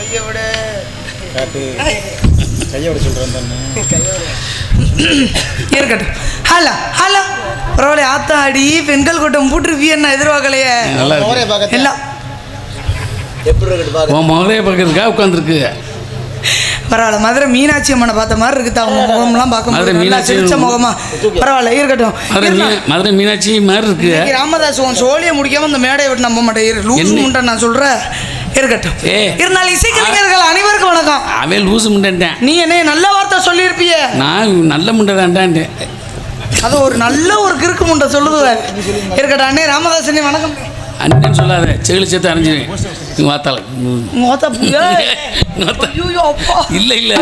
கையை விட காட்டு கையை விட ஆத்தாடி பெண்கள் கூட்டம் போட்டிருப்பிய எதிர்பார்க்கலையே. நல்லா பார்க்கறதுக்காக உட்காந்துருக்கு பரவாயில்ல மதுரை மீனாட்சி அம்மனை பார்த்த மாதிரி இருக்குது? அவங்க முகம்லாம் பார்க்க மதுரை மீனாட்சி சிரிச்ச முகமா? பரவாயில்ல இருக்கட்டும். மதுரை மீனாட்சி மாதிரி இருக்கு. ராமதாஸ் உன் சோழியை முடிக்காம இந்த மேடையை விட்டு நம்ப மாட்டேன். லூஸ் உண்டா நான் சொல்கிறேன் இருக்கட்டும். இருந்தாலும் இசைக்கலைஞர்கள் அனைவருக்கும் வணக்கம். அவன் லூசு முண்டேன்ட்டேன் நீ என்ன நல்ல வார்த்தை சொல்லியிருப்பிய. நான் நல்ல முண்டை அது ஒரு நல்ல ஒரு கிறுக்கு முண்டை சொல்லுது இருக்கட்டும் அண்ணே ராமதாசனே வணக்கம். அண்ணன் சொல்லாத. செகிலி சேர்த்து அரைஞ்சிருவேன் நீ வாத்தால. இல்ல இல்ல.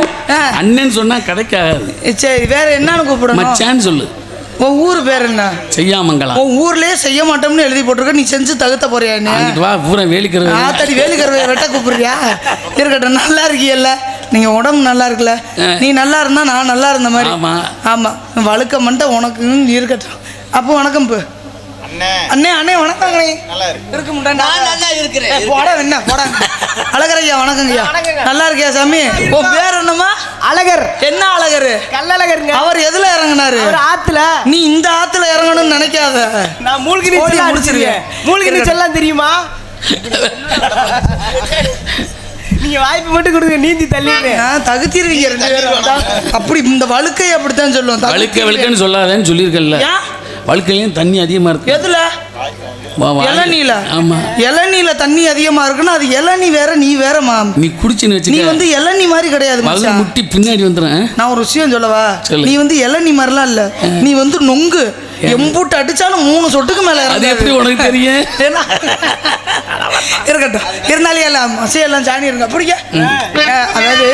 அண்ணன் சொன்னா கதைக்காகாது. சரி வேற என்னன்னு கூப்பிடணும். மச்சான்னு சொல்லு. உன் ஊர் பேர் என்ன? செய்யாமங்கலம் உன் ஊர்லயே செய்ய மாட்டோம்னு எழுதி போட்டிருக்க. நீ செஞ்சு தகுத்த போறியா என்ன? வா பூரா வேலிக்கிறது ஆத்தாடி வேலுக்கரவை வெட்ட கூப்பிடுறியா? இருக்கட்டும் நல்லா இருக்கியல்ல. நீங்க உடம்பு நல்லா இருக்குல்ல. நீ நல்லா இருந்தா நான் நல்லா இருந்த மாதிரி. ஆமா. ஆமா. வழுக்க மண்டை உனக்கு இருக்கட்டும். அப்போ வணக்கம் பு. அண்ணே. அண்ணே வணக்கங்களே நல்லா இருக்கு. நான் நல்லா இருக்கிறேன். போட என்ன போட. அழகரையா வணக்கங்கய்யா. நல்லா இருக்கியா சாமி? உன் பேர் என்னம்மா? அழகர். என்ன அழகரு? கல்லழகருங்க அவர் எதுல இறங்குனாரு? அவர் ஆத்துல. நீ இந்த ஆத்துல இறங்கணும்னு நினைக்காத. நான் மூழ்கி நீச்சல் முடிச்சிருக்கேன். மூழ்கி நீச்சல்லாம் தெரியுமா? நீங்க வாய்ப்பு மட்டும் கொடுங்க நீந்தி தள்ளிடுறேன். ஆ, தகுத்திருவீங்க அப்படி இந்த வழுக்கை அப்படித்தான் சொல்லுவோம். வழுக்க. வழுக்கன்னு சொல்லாதேன்னு சொல்லியிருக்கல? வழுக்கையிலையும் தண்ணி அதிகமா இருக்கு. எதுல. இளநீல. ஆமா. இளநீல தண்ணி அதிகமா இருக்குன்னா அது இளநீ வேற நீ வேறமா நீ குடிச்சுன்னு நீ வச்சுக்க வந்து இளநீ மாதிரி கிடையாது. முட்டி பின்னாடி வந்துடுறேன் நான் ஒரு விஷயம் சொல்லவா? சொல்லு. நீ வந்து இளநீ மாதிரிலாம் இல்ல. நீ வந்து நொங்கு. எம்பூட்டு அடிச்சாலும் மூணு சொட்டுக்கு மேல அது. எப்படி உனக்கு தெரியும்? இருக்கட்டும். இருந்தாலே எல்லாம் மசையெல்லாம் சாணி இருங்க பிடிக்க அதாவது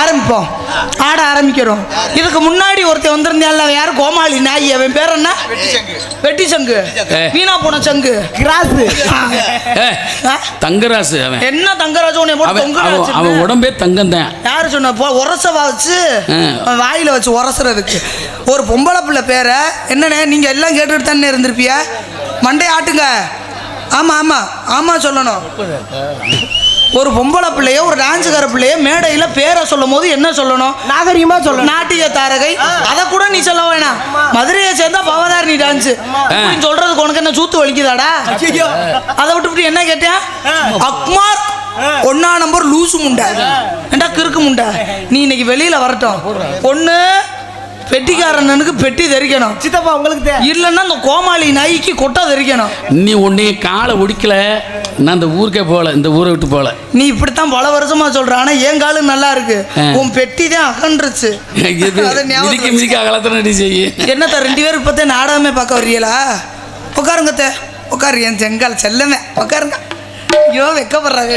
ஆரம்பிப்போம். ஆட ஆரம்பிக்கிறோம். இதுக்கு முன்னாடி ஒருத்தன் வந்திருந்தான்ல அவன் யாரு? கோமாளி நாய். அவன் பேர் என்ன? வெட்டி சங்கு. வீணா போன சங்கு. கிராஸ் ஆ? தங்கராசு அவன். என்ன தங்கராஜ்? உன்னை போட்டு அவன் உடம்பே தங்கம் தான் யாரு சொன்ன? போ உரசவா வச்சு வாயில வச்சு உரசுறதுக்கு. ஒரு பொம்பளை பிள்ளை பேரை என்னண்ணே நீங்க எல்லாம் கேட்டுட்டு தானே இருந்திருப்பிய? மண்டை ஆட்டுங்க. ஆமா ஆமா ஆமா சொல்லணும். ஒரு பொம்பளை பிள்ளைய ஒரு டான்ஸுக்கார பிள்ளைய மேடையில பேரை சொல்லும் போது என்ன சொல்லணும்? நாகரிகமா சொல்லணும். நாட்டிய தாரகை அத கூட நீ சொல்ல வேணாம். மதுரையை சேர்ந்தா பவதாரணி டான்ஸ். அப்படின்னு சொல்றதுக்கு உனக்கு என்ன சூத்து வலிக்குதாடா. அதை விட்டுவிட்டு என்ன கேட்டேன் அக்மார் ஒன்னா நம்பர் லூசு முண்டை. ஏண்டா கிறுக்கு முண்டை? நீ இன்னைக்கு வெளியில வரட்டும். பொண்ணு பெட்டிக்காரனுக்கு பெட்டி தெரிக்கணும். சித்தப்பா உங்களுக்கு தே இல்லைன்னா இந்த கோமாளி நாய்க்கு கொட்டா தெரிக்கணும். நீ உன்னைய காலை ஒடிக்கல நான் இந்த ஊருக்கே போகல இந்த ஊரை விட்டு போகல. நீ இப்படித்தான் பல வருஷமா சொல்ற ஆனா என் காலு நல்லா இருக்கு. உன் பெட்டி தான் அகன்றுச்சு. மிதிக்க மிதிக்க அகலத்தன அடி செய்ய. என்னத்த ரெண்டு பேரும் இப்போத்தே நாடகமே பார்க்க வர்றீங்களா? உட்காருங்க தே. உட்காரு என் செங்கால் செல்லமே. உட்காருங்க. ஐயோ வைக்கப்படுறாங்க.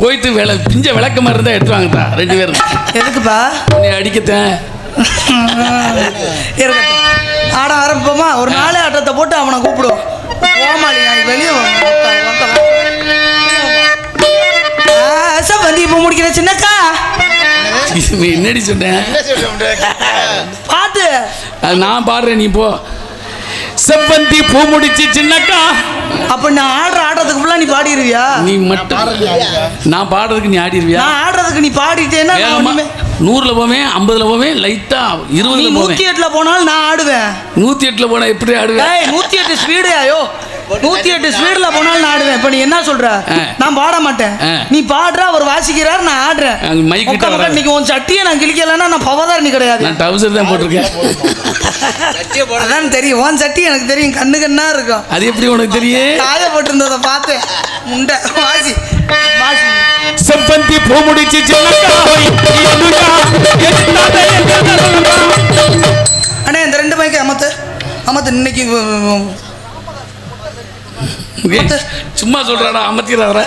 போயிட்டு விள பிஞ்ச விளக்க மாதிரி இருந்தால் எடுத்து வாங்கத்தா ரெண்டு பேரும். எதுக்குப்பா? உன்னை அடிக்கத்தேன். இருக்கட்டும். ஆட ஆரம்பிப்போமா? ஒரு நாளே ஆட்டத்தை போட்டு அவனை கூப்பிடுவோம். கோமாளி நாய் வெளியே வந்து இப்போ முடிக்கிற சின்னக்கா? நீ என்னடி சொன்னேன் என்ன சொல்ல பாத்து. அது நான் பாடுறேன் நீ போ. செவ்வந்தி பூ முடிச்சு சின்னக்கா. அப்ப நான் ஆடுற ஆட்டத்துக்கு ஃபுல்லா நீ பாடிடுவியா? நீ மட்டும். நான் பாடுறதுக்கு நீ ஆடிடுவியா? நான் ஆடுறதுக்கு நீ பாடிட்டேன்னா நூறுல போவேன் ஐம்பதுல போவேன் லைட்டா இருபதுல நூத்தி போவேன். எட்டுல போனாலும் நான் ஆடுவேன். நூத்தி எட்டுல போனா எப்படி ஆடுவேன்? நூத்தி எட்டு ஸ்பீடு ஐயோ நூத்தி எட்டு ஸ்பீடுல போனாலும் நான் ஆடுவேன். இப்ப நீ என்ன சொல்ற. நான் பாட மாட்டேன். நீ பாடுற அவர் வாசிக்கிறார் நான் ஆடுறேன். வராது. இன்னைக்கு உன் சட்டியை நான் கிழிக்கலன்னா நான் பவதாரணி கிடையாது. நான் டவுசர் தான் போட்டிருக்கேன். அதான் தெரியும். உன் சட்டி எனக்கு தெரியும். கண்ணு கண்ணா இருக்கும். அது எப்படி உனக்கு தெரியும்? காயப்பட்டிருந்ததை பார்த்தேன். முண்டை. வாசி. வாசி. செவ்வந்தி பூ முடிச்சு? அண்ணே இந்த ரெண்டு மைக்கு அமத்து அமத்து இன்னைக்கு சும்மா சொல்றாடா அமர்த்திடுறாரா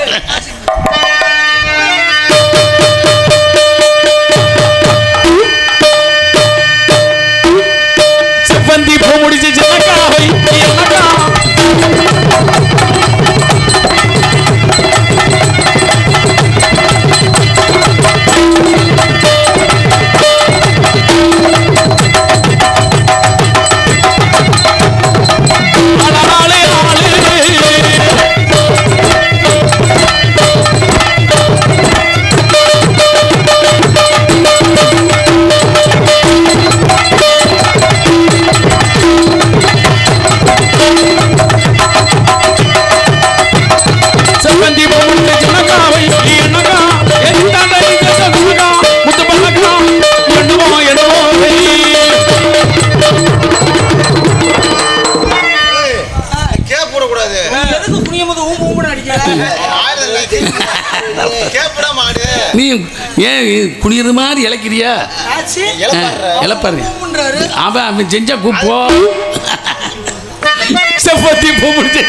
நீ ஏன் குனியிற மாதிரி இழக்கிறியா? இழப்பாரு. அவன் அவன் செஞ்சா கூப்போ செவ்வந்தி பூ முடிச்சு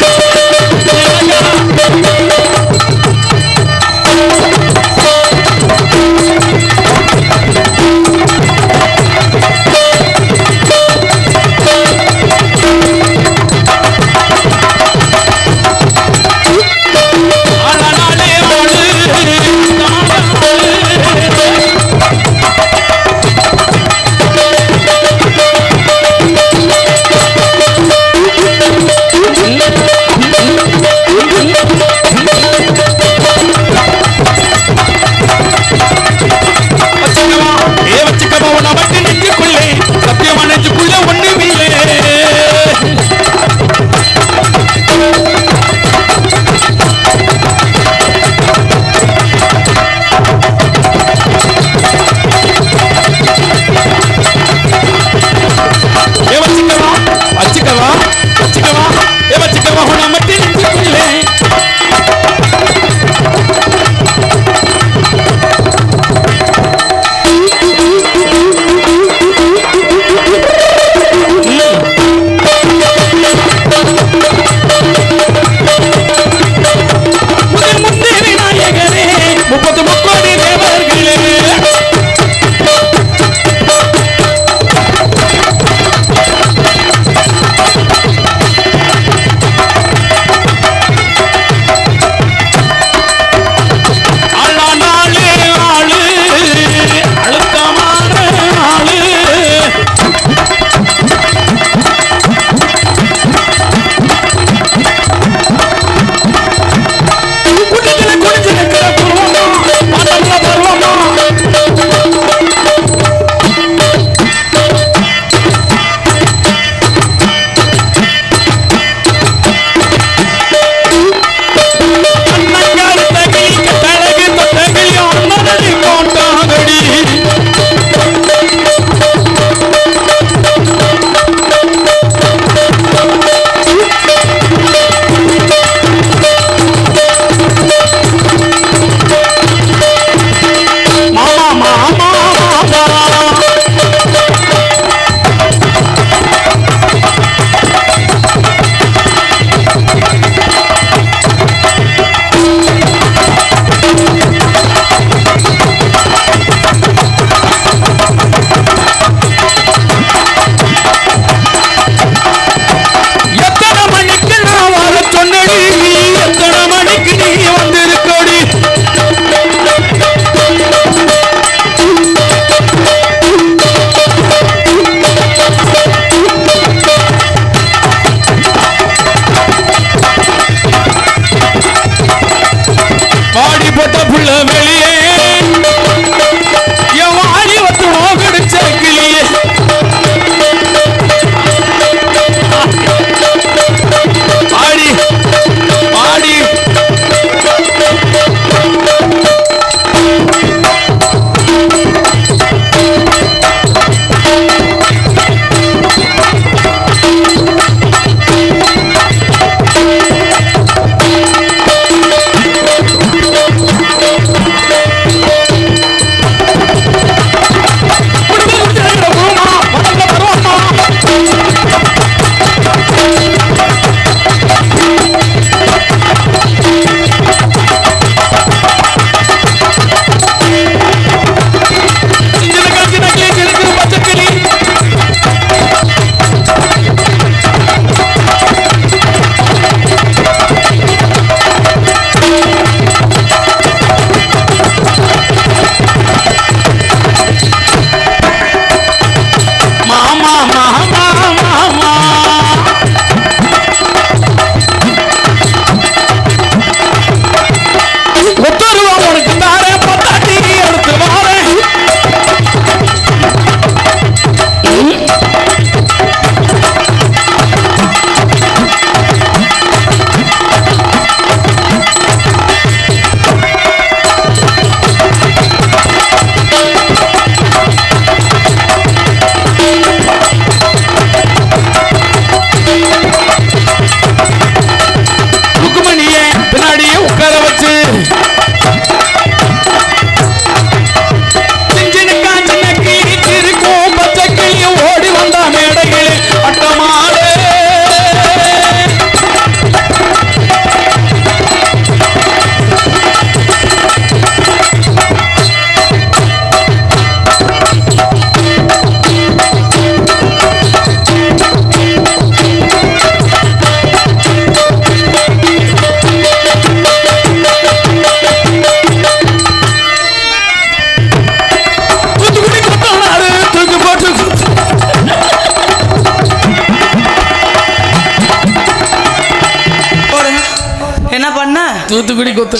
தூத்துக்குடி கொத்து.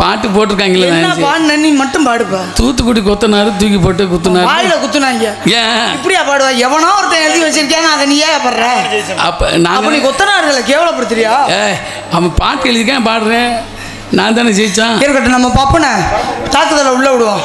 பாட்டு போட்டிருக்காங்களே நான் பாடுன? நீ மட்டும் பாடுப்பா. தூத்துக்குடி கொத்தனாரு தூக்கி போட்டு குத்துனாரு. வாயில குத்துனாங்க. ஏன் இப்படியா பாடுவா? எவனோ ஒருத்தன் எழுதி வச்சிருக்காங்க அதை நீ ஏன் படுற. அப்ப அப்ப நீ நான் கொத்தனார்களை கேவலப்படுத்துறியா? ஏ அவன் பாட்டு எழுதிருக்கேன் பாடுறேன். நான் தானே ஜெயிச்சான். இருக்கட்டும் நம்ம பப்பனை. தாக்குதலை உள்ள விடுவோம்.